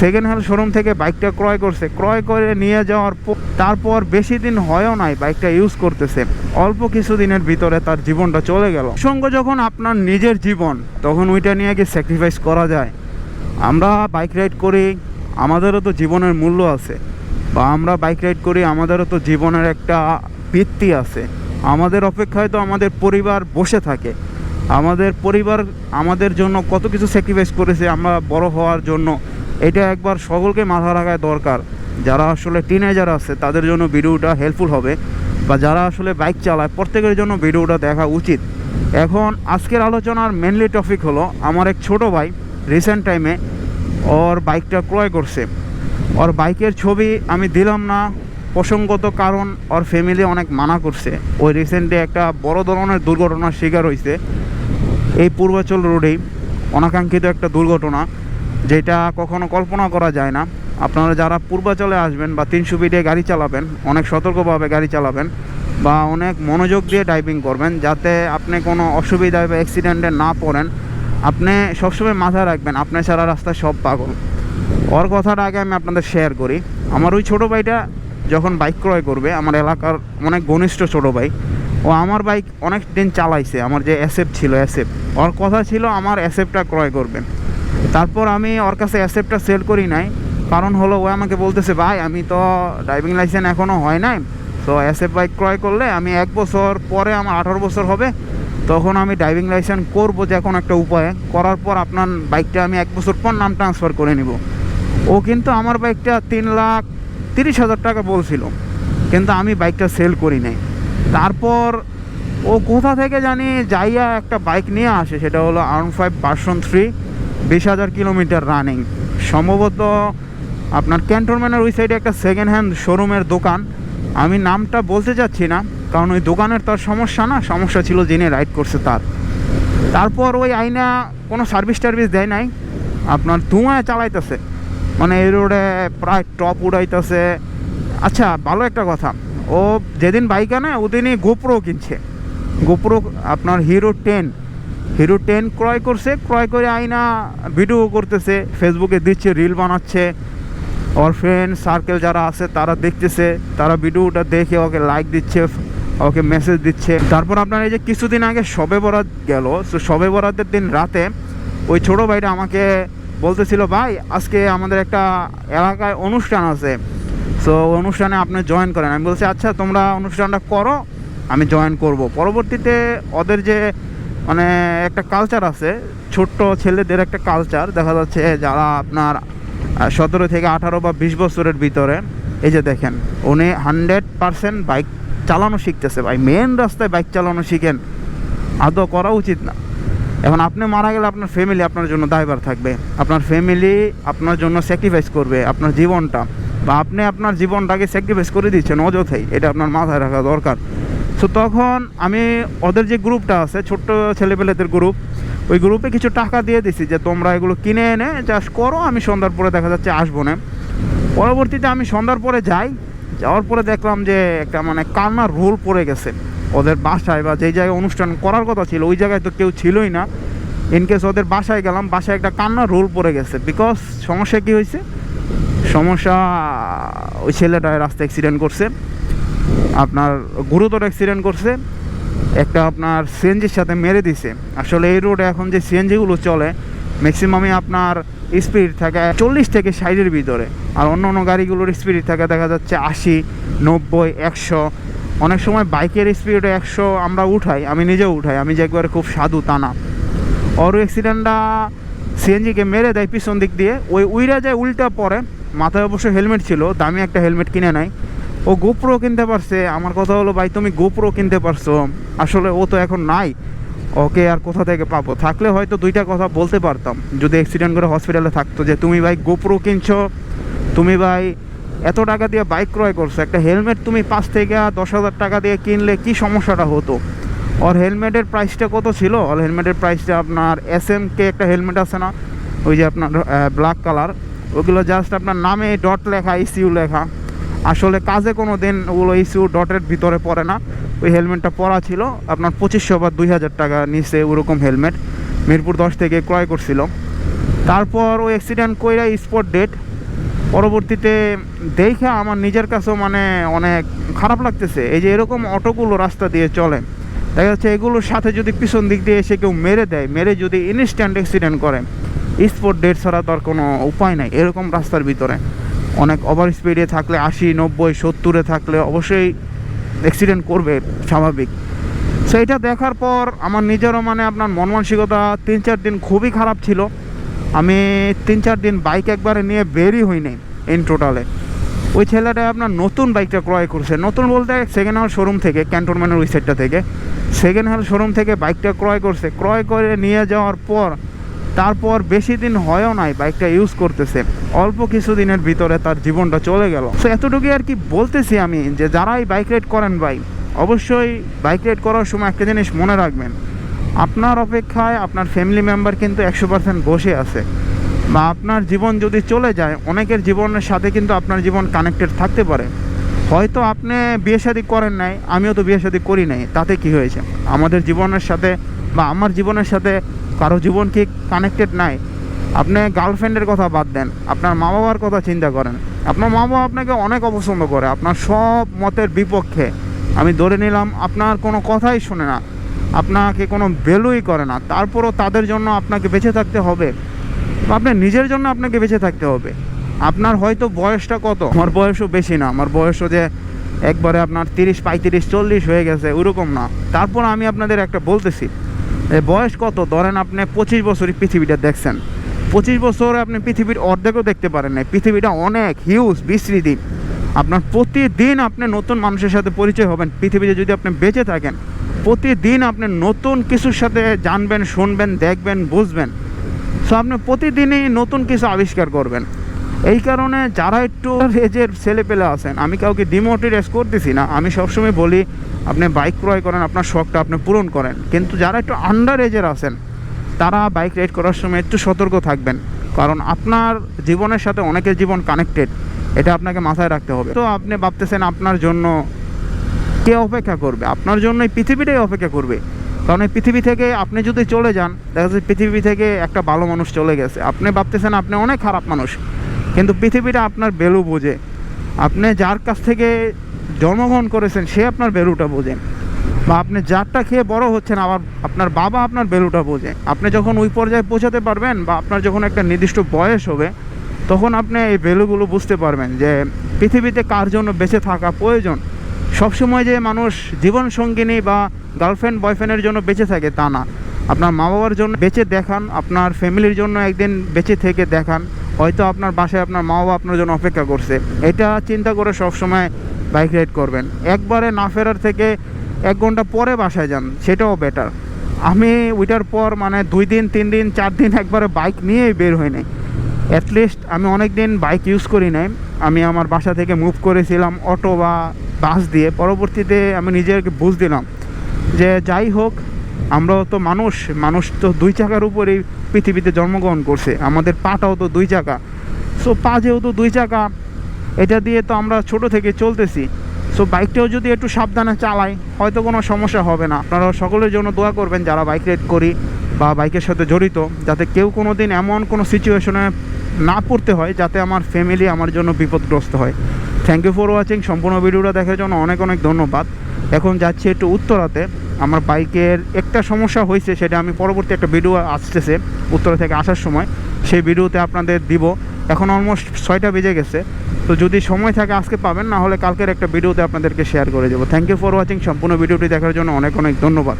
Second hand showroom থেকে বাইকটা ক্রয় করছে। ক্রয় করে নিয়ে যাওয়ার পর তারপর বেশি দিন হয়ও নাই বাইকটা ইউজ করতেছে। অল্প কিছু দিনের ভিতরে তার জীবনটা চলে গেল। সঙ্গ যখন আপনার নিজের জীবন, তখন ওইটা নিয়ে কি স্যাক্রিফাইস করা যায়? আমরা বাইক রাইড করি, আমাদেরও তো জীবনের মূল্য আছে। বা আমরা বাইক রাইড করি, আমাদেরও তো জীবনের একটা ভিত্তি আছে। আমাদের অপেক্ষায় তো আমাদের পরিবার বসে থাকে। আমাদের পরিবার আমাদের জন্য কত কিছু স্যাক্রিফাইস করেছে আমরা বড় হওয়ার জন্য। এটা একবার সকলকে মাথা রাখায় দরকার। যারা আসলে টিনেজার আছে, তাদের জন্য ভিডিওটা হেল্পফুল হবে। বা যারা আসলে বাইক চালায়, প্রত্যেকের জন্য ভিডিওটা দেখা উচিত। এখন আজকের আলোচনার মেনলি টপিক হলো, আমার এক ছোট ভাই রিসেন্ট টাইমে ওর বাইকটা ক্রয় করছে। ওর বাইকের ছবি আমি দিলাম না, প্রসঙ্গত কারণ ওর ফ্যামিলি অনেক মানা করছে। ওই রিসেন্টলি একটা বড় ধরনের দুর্ঘটনার শিকার হয়েছে এই পূর্বাচল রোডেই অনাকাঙ্ক্ষিত একটা দুর্ঘটনা। যেটা কখনো কল্পনা করা যায় না। আপনারা যারা পূর্বাচলে আসবেন বা তিনশো ফিটে গাড়ি চালাবেন, অনেক সতর্কভাবে গাড়ি চালাবেন বা অনেক মনোযোগ দিয়ে ড্রাইভিং করবেন যাতে আপনি কোনো অসুবিধায় বা অ্যাক্সিডেন্টে না পড়েন। আপনি সবসময় মাথায় রাখবেন, আপনি ছাড়া রাস্তায় সব পাগল। ওর কথাটা আগে আমি আপনাদের শেয়ার করি। আমার ওই ছোটো ভাইটা যখন বাইক ক্রয় করবে, আমার এলাকার অনেক ঘনিষ্ঠ ছোটো ভাই, ও আমার বাইক অনেক দিন চালাইছে, আমার যে অ্যাসেপ ছিল অ্যাসেপ ওর কথা ছিল, আমার অ্যাসেপটা ক্রয় করবেন। তারপর আমি ওর কাছে অ্যাসেপটা সেল করি নাই। কারণ হলো ও আমাকে বলতেছে, ভাই, আমি তো ড্রাইভিং লাইসেন্স এখনও হয় নাই। তো অ্যাসেপ বাইক ক্রয় করলে আমি এক বছর পরে আমার আঠারো বছর হবে, তখন আমি ড্রাইভিং লাইসেন্স করব যে কোনো একটা উপায়ে। করার পর আপনার বাইকটা আমি এক বছর পর নাম ট্রান্সফার করে নিব। ও কিন্তু আমার বাইকটা তিন লাখ তিরিশ হাজার টাকা বলছিল, কিন্তু আমি বাইকটা সেল করি নাই। তারপর ও কোথা থেকে জানি যাইয়া একটা বাইক নিয়ে আসে, সেটা হলো আর্ন ফাইভ পার্সন থ্রি বিশ হাজার কিলোমিটার রানিং সম্ভবত আপনার ক্যান্টনমেন্টের ওই সাইডে একটা সেকেন্ড হ্যান্ড শোরুমের দোকান। আমি নামটা বলতে চাচ্ছি না, কারণ ওই দোকানের তার সমস্যা না, সমস্যা ছিল যিনি রাইড করছে তার। তারপর ওই আইনা কোনো সার্ভিস টার্ভিস দেয় নাই। আপনার ধোঁয়ায় চালাইতেছে। মানে এই রোডে প্রায় টপ উড়াইতেছে। আচ্ছা ভালো একটা কথা। ও যেদিন বাইক আনে, ওদিনই গোপ্রো কিনছে। গোপ্রো আপনার হিরো টেন হিরো টেন ক্রয় করছে, ক্রয় করে আইনা ভিডিও করতেছে, ফেসবুকে দিচ্ছে রিল বানাচ্ছে। ওর ফ্রেন্ড সার্কেল যারা আছে, তারা দেখতেছে, তারা ভিডিওটা দেখে ওকে লাইক দিচ্ছে, ওকে মেসেজ দিচ্ছে। তারপর আপনার এই যে কিছুদিন আগে সবে বরাত গেল, তো সবে বরাতের দিন রাতে ওই ছোটো ভাইটা আমাকে বলতেছিল, ভাই, আজকে আমাদের একটা এলাকায় অনুষ্ঠান আছে। সো অনুষ্ঠানে আপনি জয়েন করেন। আমি বলছি আচ্ছা তোমরা অনুষ্ঠানটা করো, আমি জয়েন করব। পরবর্তীতে ওদের যে মানে একটা কালচার আছে, ছোট্ট ছেলেদের একটা কালচার দেখা যাচ্ছে যারা আপনার সতেরো থেকে আঠারো বা বিশ বছরের ভিতরে, এই যে দেখেন, উনি হান্ড্রেড পারসেন্ট বাইক চালানো শিখতেছে। ভাই মেন রাস্তায় বাইক চালানো শিখেন। আদৌ করা উচিত না। এখন আপনি মারা গেলে আপনার ফ্যামিলি আপনার জন্য দায়ভার থাকবে। আপনার ফ্যামিলি আপনার জন্য স্যাক্রিফাইস করবে আপনার জীবনটা। বা আপনি আপনার জীবনটাকে স্যাক্রিফাইস করে দিচ্ছেন অযথাই। এটা আপনার মাথায় রাখা দরকার। সো তখন আমি ওদের যে গ্রুপটা আছে, ছোট্ট ছেলেপেলেদের গ্রুপ ওই গ্রুপে কিছু টাকা দিয়ে দিছি যে, তোমরা এগুলো কিনে এনে চাষ করো, আমি সন্ধ্যার পরে দেখা যাচ্ছে আসব না। পরবর্তীতে আমি সন্ধ্যার পরে যাই, যাওয়ার পরে দেখলাম যে, একটা মানে কান্নার রোল পড়ে গেছে ওদের বাসায় বা যেই জায়গায় অনুষ্ঠান করার কথা ছিল, ওই জায়গায় তো কেউ ছিলই না। ইনকেস ওদের বাসায় গেলাম, বাসায় একটা কান্নার রোল পড়ে গেছে। বিকজ সমস্যা কী হয়েছে? সমস্যা, ওই ছেলেটা রাস্তায় অ্যাক্সিডেন্ট করছে। আপনার গুরুতর অ্যাক্সিডেন্ট করছে, একটা আপনার সিএনজির সাথে মেরে দিছে। আসলে এই রোডে এখন যে সিএনজিগুলো চলে ম্যাক্সিমামই আপনার স্পিড থাকে চল্লিশ থেকে ষাটের ভিতরে। আর অন্য অন্য গাড়িগুলোর স্পিড থাকে দেখা যাচ্ছে আশি, নব্বই, একশো। অনেক সময় বাইকের স্পিড একশো আমরা উঠাই, আমি নিজেও উঠাই, আমি যে একবারে খুব সাধু তা না। ওর অ্যাক্সিডেন্টটা সিএনজিকে মেরে দেয় পিছন দিক দিয়ে, ওই উইরা যায় উল্টা পরে, মাথায় অবশ্য হেলমেট ছিল, দামি একটা হেলমেট কিনে নেয়। ও গোপ্রো কিনতে পারছে। আমার কথা হলো, ভাই, তুমি গোপ্রো কিনতে পারছ। আসলে ও তো এখন নাই। ওকে আর কোথা থেকে পাবো? থাকলে হয়তো দুইটা কথা বলতে পারতাম। যদি অ্যাক্সিডেন্ট করে হসপিটালে থাকতো যে, তুমি ভাই গোপ্রো কিনছো, তুমি ভাই এত টাকা দিয়ে বাইক ক্রয় করছ। একটা হেলমেট তুমি পাঁচ থেকে দশ হাজার টাকা দিয়ে কিনলে কি সমস্যাটা হতো? ওর হেলমেটের প্রাইসটা কত ছিল? ওর হেলমেটের প্রাইসটা আপনার এস এম কে একটা হেলমেট আছে না? ওই যে আপনার ব্ল্যাক কালার ওগুলো জাস্ট আপনার নামে ডট লেখা ইসিউ লেখা। আসলে কাজে কোনো দিন ওগুলো ইস্যু ডটের ভিতরে পড়ে না। ওই হেলমেটটা পরা ছিল, আপনার পঁচিশশো বা দুই হাজার টাকা নিচে ওরকম হেলমেট মিরপুর দশ থেকে ক্রয় করছিল। তারপর ওই অ্যাক্সিডেন্ট কইরা স্পট ডেট পরবর্তীতে দেখে আমার নিজের কাছেও মানে অনেক খারাপ লাগতেছে। এই যে এরকম অটোগুলো রাস্তা দিয়ে চলে, দেখা যাচ্ছে এগুলোর সাথে যদি পিছন দিক দিয়ে এসে কেউ মেরে দেয়, মেরে যদি ইনস্ট্যান্ট অ্যাক্সিডেন্ট করে স্পট ডেট ছাড়া তো আর কোনো উপায় নাই, এরকম রাস্তার ভিতরে। অনেক ওভার স্পিডে থাকলে আশি, নব্বই, সত্তরে থাকলে অবশ্যই অ্যাক্সিডেন্ট করবে, স্বাভাবিক। সো এটা দেখার পর আমার নিজেরও মানে আপনার মন মানসিকতা তিন চার দিন খুবই খারাপ ছিল। আমি তিন চার দিন বাইক একবারে নিয়ে বেরই হইনি ইন টোটালে ওই ছেলেটা আপনার নতুন বাইকটা ক্রয় করছে। নতুন বলতে সেকেন্ড হ্যান্ড শোরুম থেকে ক্যান্টনমেন্টের ওই সাইডটা থেকে। সেকেন্ড হ্যান্ড শোরুম থেকে বাইকটা ক্রয় করছে। ক্রয় করে নিয়ে যাওয়ার পর তারপর বেশি দিন হয়ও নাই বাইকটা ইউজ করতেছে। অল্প কিছু দিনের ভিতরে তার জীবনটা চলে গেল। সো এতটুকুই আর কি বলতেছি আমি যে, যারাই বাইক রাইড করেন ভাই, অবশ্যই বাইক রাইড করার সময় একটা জিনিস মনে রাখবেন। আপনার অপেক্ষায় আপনার ফ্যামিলি মেম্বার কিন্তু একশো পার্সেন্ট বসে আছে। বা আপনার জীবন যদি চলে যায়, অনেকের জীবনের সাথে কিন্তু আপনার জীবন কানেক্টেড থাকতে পারে। হয়তো আপনি বিয়ে শাদী করেন নাই, আমিও তো বিয়ে শাদী করি নাই। তাতে কি হয়েছে? আমাদের জীবনের সাথে বা আমার জীবনের সাথে কারও জীবন কি কানেক্টেড নাই? আপনি গার্লফ্রেন্ডের কথা বাদ দেন, আপনার মা বাবার কথা চিন্তা করেন। আপনার মা বাবা আপনাকে অনেক অপছন্দ করে, আপনার সব মতের বিপক্ষে। আমি ধরে নিলাম, আপনার কোনো কথাই শোনে না, আপনাকে কোনো ভ্যালুই করে না। তারপরও তাদের জন্য আপনাকে বেঁচে থাকতে হবে। আপনার নিজের জন্য আপনাকে বেঁচে থাকতে হবে। আপনার হয়তো বয়সটা কত? আমার বয়সও বেশি না, আমার বয়সও যে একবারে আপনার তিরিশ, পঁয়ত্রিশ, চল্লিশ হয়ে গেছে, ওরকম না। তারপর আমি আপনাদের একটা বলতেছি বয়স কত? ধরেন আপনি পঁচিশ বছরই পৃথিবীটা দেখছেন। পঁচিশ বছরে আপনি পৃথিবীর অর্ধেকও দেখতে পারেন না পৃথিবীটা অনেক হিউজ বিস্তৃতি। আপনার প্রতিদিন আপনি নতুন মানুষের সাথে পরিচয় হবেন। পৃথিবীতে যদি আপনি বেঁচে থাকেন, প্রতিদিন আপনি নতুন কিছুর সাথে জানবেন, শুনবেন, দেখবেন, বুঝবেন। সো আপনি প্রতিদিনই নতুন কিছু আবিষ্কার করবেন। এই কারণে যারা একটু এজের ছেলে পেলে আছেন, আমি কাউকে ডিমোটিভেট করতেছি না। আমি সবসময় বলি, আপনি বাইক ক্রয় করেন, আপনার শখটা আপনি পূরণ করেন। কিন্তু যারা একটু আন্ডার এজের আছেন, তারা বাইক রাইড করার সময় একটু সতর্ক থাকবেন। কারণ আপনার জীবনের সাথে অনেকের জীবন কানেক্টেড এটা আপনাকে মাথায় রাখতে হবে। তো আপনি ভাবতেছেন আপনার জন্য কে অপেক্ষা করবে? আপনার জন্য এই পৃথিবীটাই অপেক্ষা করবে। কারণ এই পৃথিবী থেকে আপনি যদি চলে যান, দেখা যাচ্ছে পৃথিবী থেকে একটা ভালো মানুষ চলে গেছে। আপনি ভাবতেছেন আপনি অনেক খারাপ মানুষ। কিন্তু পৃথিবীটা আপনার ভ্যালু বোঝে। আপনি যার কাছ থেকে জন্মগ্রহণ করেছেন, সে আপনার ভ্যালুটা বোঝেন বা আপনি যারটা খেয়ে বড় হচ্ছেন, আবার আপনার বাবা আপনার ভ্যালুটা বোঝে। আপনি যখন ওই পর্যায়ে পৌঁছাতে পারবেন বা আপনার যখন একটা নির্দিষ্ট বয়স হবে, তখন আপনি এই ভ্যালুগুলো বুঝতে পারবেন যে পৃথিবীতে কার জন্য বেঁচে থাকা প্রয়োজন। সবসময় যে মানুষ জীবন সঙ্গিনী বা গার্লফ্রেন্ড, বয়ফ্রেন্ডের জন্য বেঁচে থাকে, তা না। আপনার মা বাবার জন্য বেঁচে দেখান, আপনার ফ্যামিলির জন্য একদিন বেঁচে থেকে দেখান। হয়তো আপনার বাসায় আপনার মা বাবা আপনার জন্য অপেক্ষা করছে। এটা চিন্তা করে সবসময় বাইক রাইড করবেন। একবারে না ফেরার থেকে এক ঘণ্টা পরে বাসায় যান, সেটাও বেটার আমি ওইটার পর মানে দুই দিন, তিন দিন, চার দিন একবারে বাইক নিয়েই বের হই নাই। অ্যাটলিস্ট আমি অনেক দিন বাইক ইউজ করি নাই। আমি আমার বাসা থেকে মুভ করেছিলাম অটো বা বাস দিয়ে। পরবর্তীতে আমি নিজেকে বুঝ দিলাম যে যাই হোক আমরাও তো মানুষ মানুষ তো দুই চাকার উপরেই পৃথিবীতে জন্মগ্রহণ করছে, আমাদের পাটাও তো দুই চাকা। সো পা যেহেতু দুই চাকা, এটা দিয়ে তো আমরা ছোট থেকে চলতেছি। সো বাইকটাও যদি একটু সাবধানে চালাই, হয়তো কোনো সমস্যা হবে না। আপনারা সকলের জন্য দোয়া করবেন, যারা বাইক রাইড করি বা বাইকের সাথে জড়িত, যাতে কেউ কোনো দিন এমন কোনো সিচুয়েশনে না পড়তে হয়, যাতে আমার ফ্যামিলি আমার জন্য বিপদগ্রস্ত হয়। থ্যাংক ইউ ফর ওয়াচিং সম্পূর্ণ ভিডিওটা দেখার জন্য অনেক অনেক ধন্যবাদ। এখন যাচ্ছি একটু উত্তরাতে। আমার বাইকের একটা সমস্যা হয়েছে, সেটা আমি পরবর্তী একটা ভিডিও আসতেছে উত্তরা থেকে আসার সময়। সেই ভিডিওতে আপনাদের দিব। এখন অলমোস্ট ছয়টা বেজে গেছে। তো যদি সময় থাকে আজকে পাবেন, না হলে কালকের একটা ভিডিওতে আপনাদেরকে শেয়ার করে দেবো। থ্যাংক ইউ ফর ওয়াচিং সম্পূর্ণ ভিডিওটি দেখার জন্য অনেক অনেক ধন্যবাদ।